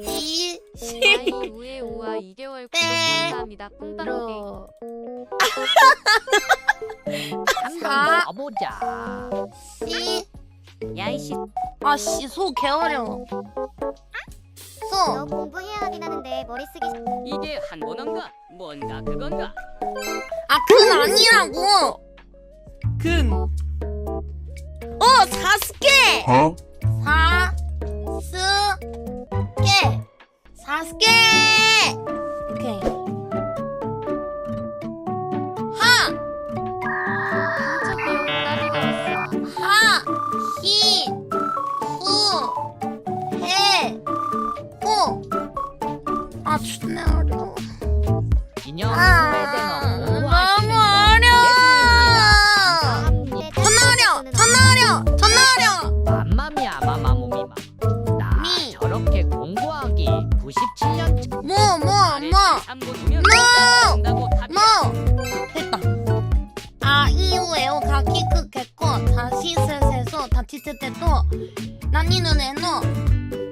이 아이 우에 우아 2개월 구독 네. 감사합니다. 뿡빵띠. 로 한번 사. 가보자. 시 야이씨 아씨 소 개어려워 너소 공부해야 하긴 하는데 머리 쓰기 이게 한 번인가? 뭔가 그건가? 아, 근 아니라고. 근. 어, 사스케. 사, 사스케. 오케이. 하. 하, 히, 후, 해, 호. 아, 존나 어려워. 인형 아, 너무 공부하시는 어려워. 전화하려, 전 97년 뭐, 뭐, 뭐. 뭐. 답이야 뭐. 됐다 아 이후에요. 가키크 개코 다시 세세서 다치테테 또. 나니는 에노